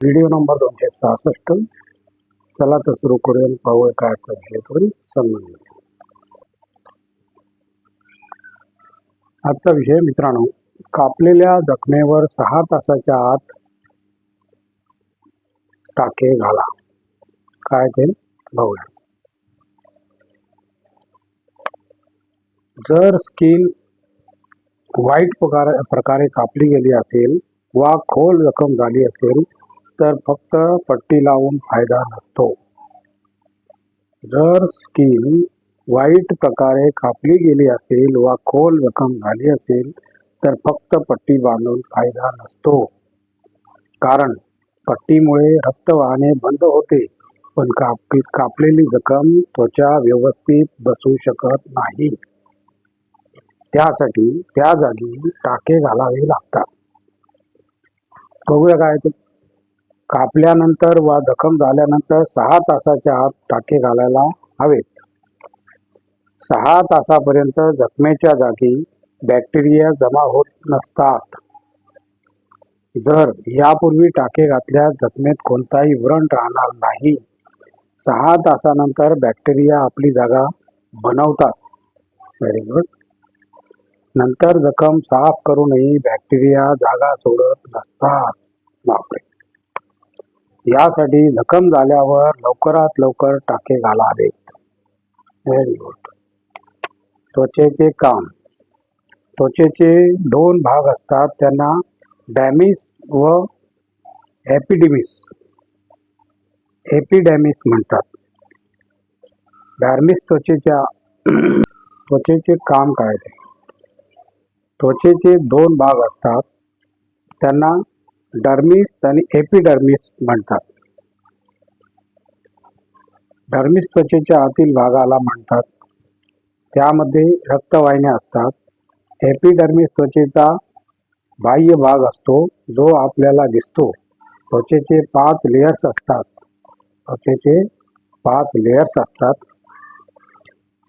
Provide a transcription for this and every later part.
Video number दोनशे सहासष्ट. चला तर सुरू करूया पाहूया काय आजचा विषय आजचा विषय मित्रांनो कापलेल्या जखमेवर सहा तासाच्या आत टाके घाला. काय ते बघूया. जर स्किन वाईट प्रकार प्रकारे कापली गेली असेल वा खोल जखम झाली असेल तर फक्त पट्टी लावून फायदा नसतो. जर स्किन वाईट प्रकारे कापली गेली असेल वा खोल जखम झाली असेल तर फक्त पट्टी बांधून फायदा नसतो. कारण पट्टीमुळे रक्त वाहने बंद होते पण काप कापलेली जखम त्वचा व्यवस्थित बसू शकत नाही. त्यासाठी त्या जागी टाके घालावे लागतात. बघूया काय कापल्यानंतर वा जखम झाल्यानंतर सहा तासाच्या आत टाके घालायला हवेत. सहा तासापर्यंत जखमेच्या जागी बॅक्टेरिया जमा होत नसतात. जर यापूर्वी टाके घातल्यास जखमेत कोणताही व्रण राहणार नाही. सहा तासानंतर बॅक्टेरिया आपली जागा बनवतात. व्हेरी गुड नंतर जखम साफ करूनही बॅक्टेरिया जागा सोडत नसतात. बापरे. यासाठी जखम झाल्यावर लवकरात लवकर टाके घालावेत. व्हेरी गुड त्वचेचे काम. त्वचेचे दोन भाग असतात. त्यांना डॅमिस व एपिडेमिस. एपिडॅमिस म्हणतात. डॅमिस त्वचेच्या त्वचेचे काम काय ते त्वचेचे दोन भाग असतात. त्यांना डर्मिस आणि एपिडर्मिस म्हणतात. डर्मिस त्वचेच्या आतील भागाला म्हणतात. त्यामध्ये रक्तवाहिन्या असतात. एपिडर्मिस त्वचेचा बाह्य भाग असतो जो आपल्याला दिसतो. त्वचेचे पाच लेयर्स असतात. त्वचेचे पाच लेयर्स असतात.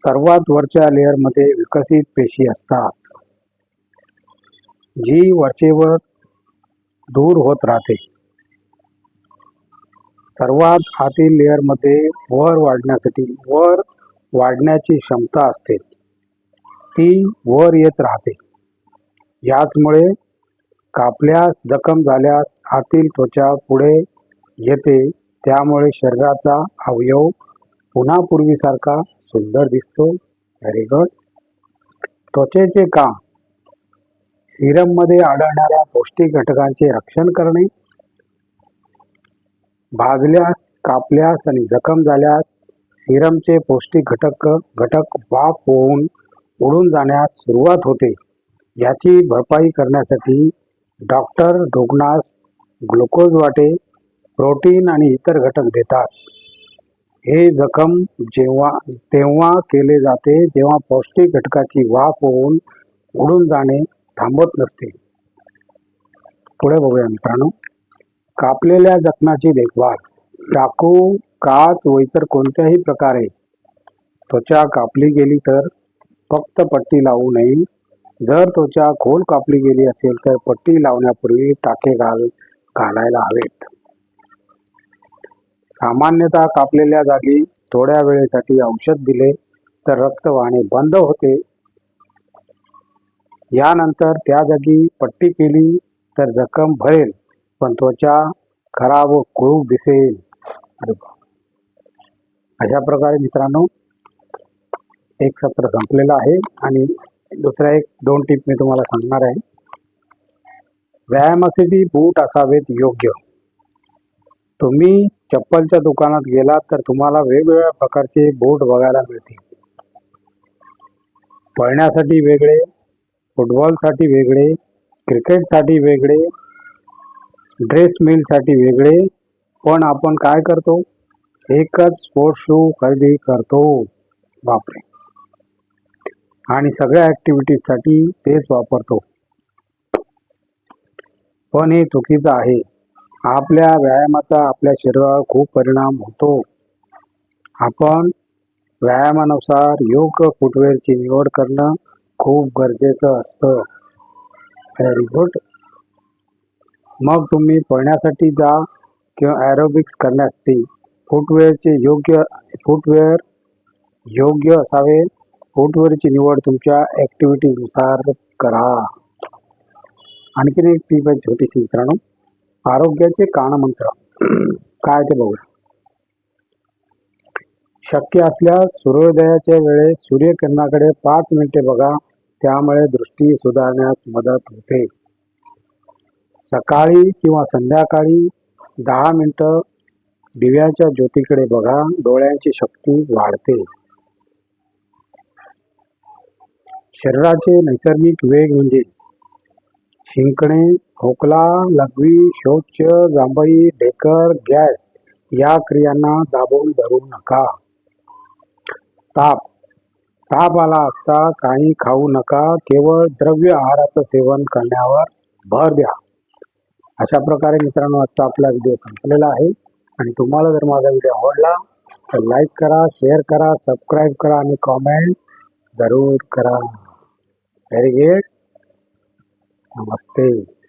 सर्वात वरच्या लेअरमध्ये विकसित पेशी असतात. जी वरचेवर दूर होत राहते. सर्वात आतील लेअरमध्ये वर वाढण्यासाठी वर वाढण्याची क्षमता असते. ती वर येत राहते. याचमुळे कापल्यास जखम झाल्यास आतील त्वचा पुढे येते. त्यामुळे शरीराचा अवयव पुन्हा पूर्वीसारखा सुंदर दिसतो. व्हेरी गुड त्वचेचे काम सिरममध्ये आढळणाऱ्या पौष्टिक घटकांचे रक्षण करणे भाजल्यास कापल्यास आणि जखम झाल्यास सिरमचे पौष्टिक घटक घटक वाफ होऊन उडून जाण्यास सुरुवात होते. याची भरपाई करण्यासाठी डॉक्टर रुग्णास ग्लुकोज वाटे प्रोटीन आणि इतर घटक देतात. हे जखम जेव्हा तेव्हा केले जाते जेव्हा पौष्टिक घटकाची वाफ होऊन उडून जाणे थांबत नसते. पुढे बघूया मित्रांनो. कापलेल्या जखमाची देखभाल. चाकू काच व इतर कोणत्याही प्रकारे त्वचा कापली गेली तर फक्त पट्टी लावू नये. जर त्वचा खोल कापली गेली असेल तर पट्टी लावण्यापूर्वी टाके घाल घालायला हवेत. सामान्यतः कापलेल्या जागी थोड्या वेळेसाठी औषध दिले तर रक्त वाहणे बंद होते. यानंतर त्या जागी पट्टी केली तर जखम भरेल पण त्वचा खराब व कुळूक दिसेल. अरे अशा प्रकारे मित्रांनो एक सत्र संपलेलं आहे आणि दुसरा एक दोन टिप मी तुम्हाला सांगणार आहे. व्यायामासाठी बूट असावेत योग्य. तुम्ही चप्पलच्या दुकानात गेलात तर तुम्हाला वेगवेगळ्या प्रकारचे बूट बघायला मिळतील. पळण्यासाठी वेगळे फुटबॉलसाठी वेगळे क्रिकेटसाठी वेगळे ड्रेस मिलसाठी वेगळे पण आपण काय करतो? एकच स्पोर्ट्स शू खरेदी करतो. बापरे! आणि सगळ्या ॲक्टिव्हिटीजसाठी तेच वापरतो. पण हे चुकीचं आहे. आपल्या व्यायामाचा आपल्या शरीरावर खूप परिणाम होतो. आपण व्यायामानुसार योग्य फुटवेअरची निवड करणं खूप गरजेचं असतं. व्हेरी गुड मग तुम्ही पळण्यासाठी जा किंवा ॲरोबिक्स करण्यासाठी. फुटवेअरचे योग्य फुटवेअर योग्य असावे. फुटवेअरची निवड तुमच्या ॲक्टिव्हिटीनुसार करा. आणखीन एक टीप आहे छोटीशी मित्रांनो. आरोग्याचे कानमंत्र काय ते बघूया. शक्य असल्यास सूर्योदयाच्या वेळेस सूर्यकिरणाकडे पाच मिनिटे बघा. त्यामुळे दृष्टी सुधारण्यास मदत होते. सकाळी किंवा संध्याकाळी दहा मिनटं दिव्याच्या ज्योतीकडे बघा डोळ्यांची शक्ती वाढते. शरीराचे नैसर्गिक वेग म्हणजे शिंकणे खोकला लघवी शौच जांभई ढेकर गॅस या क्रियांना दाबून धरू नका. ताप ताप आला असता काही खाऊ नका केवळ द्रव्य आहाराचं सेवन करण्यावर भर द्या. अशा प्रकारे मित्रांनो आजचा आपला व्हिडिओ संपलेला आहे. आणि तुम्हाला जर माझा व्हिडिओ आवडला तर लाईक करा शेअर करा सबस्क्राईब करा आणि कॉमेंट जरूर करा. व्हेरी गुड नमस्ते.